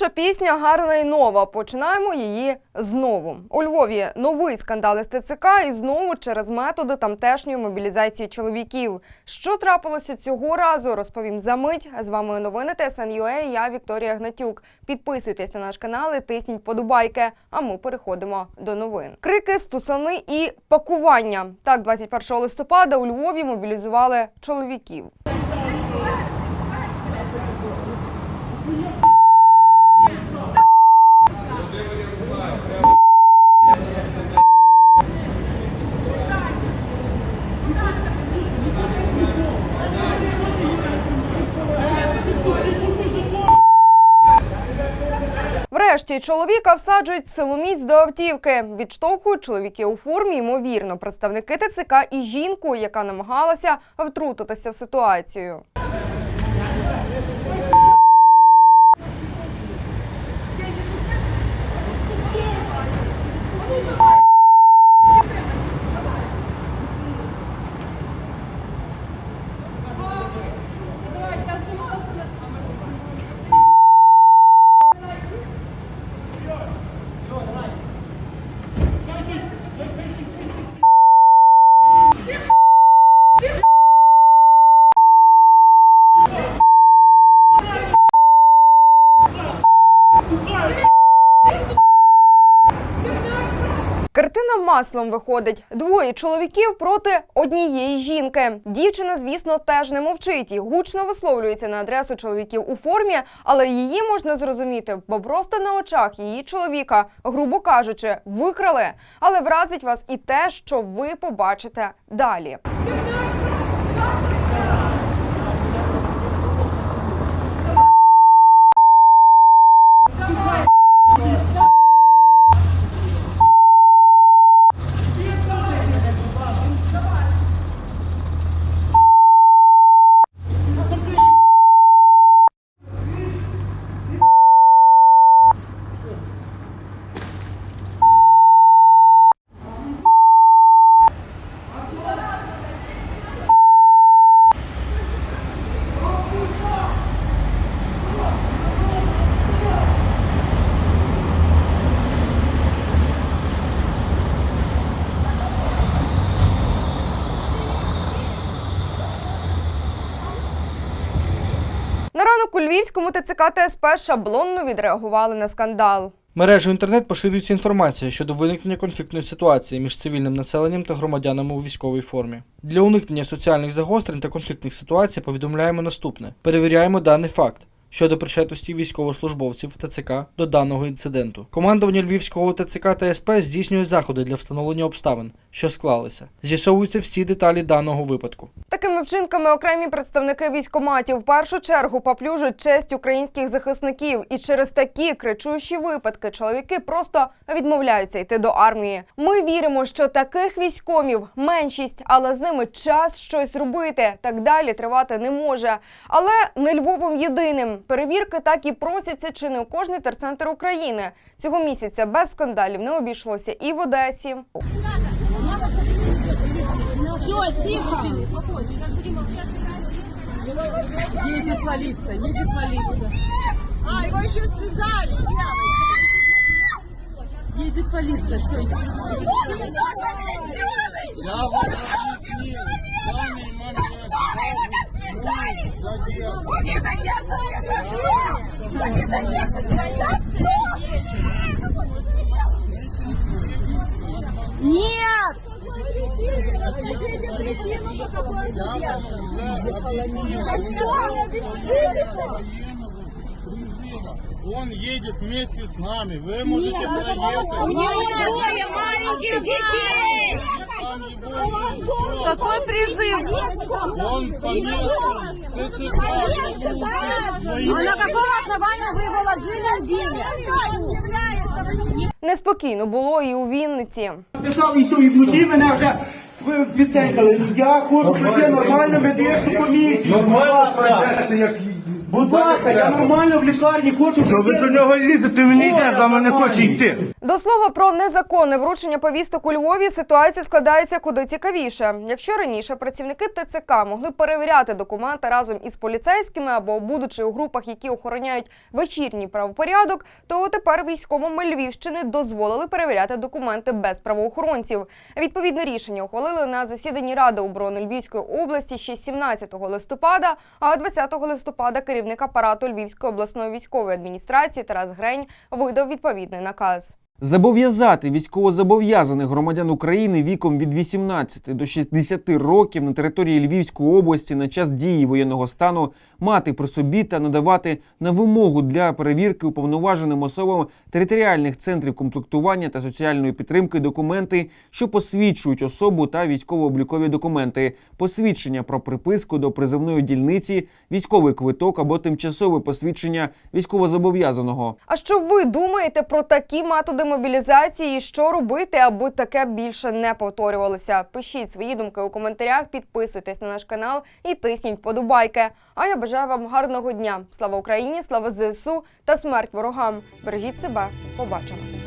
Наша пісня гарна і нова. Починаємо її знову. У Львові новий скандал із ТЦК і знову через методи тамтешньої мобілізації чоловіків. Що трапилося цього разу? Розповім за мить. З вами новини ТСНЮА. і Я Вікторія Гнатюк. Підписуйтесь на наш канал і тисніть подобайки. А ми переходимо до новин. Крики, стусани і пакування. Так, 21 листопада у Львові мобілізували чоловіків. Врешті чоловіка всаджують силоміць до автівки. Відштовхують чоловіки у формі, ймовірно, представники ТЦК і жінку, яка намагалася втрутитися в ситуацію. Маслом виходить. Двоє чоловіків проти однієї жінки. Дівчина, звісно, теж не мовчить і гучно висловлюється на адресу чоловіків у формі, але її можна зрозуміти, бо просто на очах її чоловіка, грубо кажучи, викрали. Але вразить вас і те, що ви побачите далі. Ранок у Львівському ТЦК та СП шаблонно відреагували на скандал. Мережею інтернет поширюється інформація щодо виникнення конфліктної ситуації між цивільним населенням та громадянами у військовій формі. Для уникнення соціальних загострень та конфліктних ситуацій повідомляємо наступне: перевіряємо даний факт. Щодо причетності військовослужбовців ТЦК до даного інциденту, командування Львівського ТЦК та СП здійснює заходи для встановлення обставин, що склалися. З'ясовуються всі деталі даного випадку. Такими вчинками окремі представники військоматів в першу чергу поплюжать честь українських захисників, і через такі кричущі випадки чоловіки просто відмовляються йти до армії. Ми віримо, що таких військомів меншість, але з ними час щось робити. Так далі тривати не може. Але не Львовом єдиним. Перевірки так і просяться чи не у кожний терцентр України. Цього місяця без скандалів не обійшлося і в Одесі. Все, тихо. Едет полиция, едет полиция. А, его еще связали. Едет полиция, все. Нет! Скажите причину, по какой он задержан. За что? Он едет вместе с нами. Вы можете У него двое маленьких детей! Там Какой призыв? Он А на каком основании вы его ложили в? Неспокійно було і у Вінниці. Писав і і вночі мене вже відсекали. Я хочу прийти нормально медичну комісію. Нормально як Будь ласка, я нормально в лікарні хочу. Що ви до нього лізете? Він не йде, за мене хоче йти. До слова про незаконне вручення повісток у Львові ситуація складається куди цікавіше. Якщо раніше працівники ТЦК могли перевіряти документи разом із поліцейськими або будучи у групах, які охороняють вечірній правопорядок, то тепер військовому Львівщини дозволили перевіряти документи без правоохоронців. Відповідне рішення ухвалили на засіданні Ради оборони Львівської області ще 17 листопада. А 20 листопада керівник апарату Львівської обласної військової адміністрації Тарас Грень видав відповідний наказ. Зобов'язати військовозобов'язаних громадян України віком від 18 до 60 років на території Львівської області на час дії воєнного стану мати при собі та надавати на вимогу для перевірки уповноваженим особам територіальних центрів комплектування та соціальної підтримки документи, що посвідчують особу та військово-облікові документи, посвідчення про приписку до призовної дільниці, військовий квиток або тимчасове посвідчення військовозобов'язаного. А що ви думаєте про такі методи мобілізації? і Що робити, аби таке більше не повторювалося? Пишіть свої думки у коментарях, підписуйтесь на наш канал і тисніть вподобайки. А я бажаю вам гарного дня. Слава Україні, слава ЗСУ та смерть ворогам. Бережіть себе. Побачимось.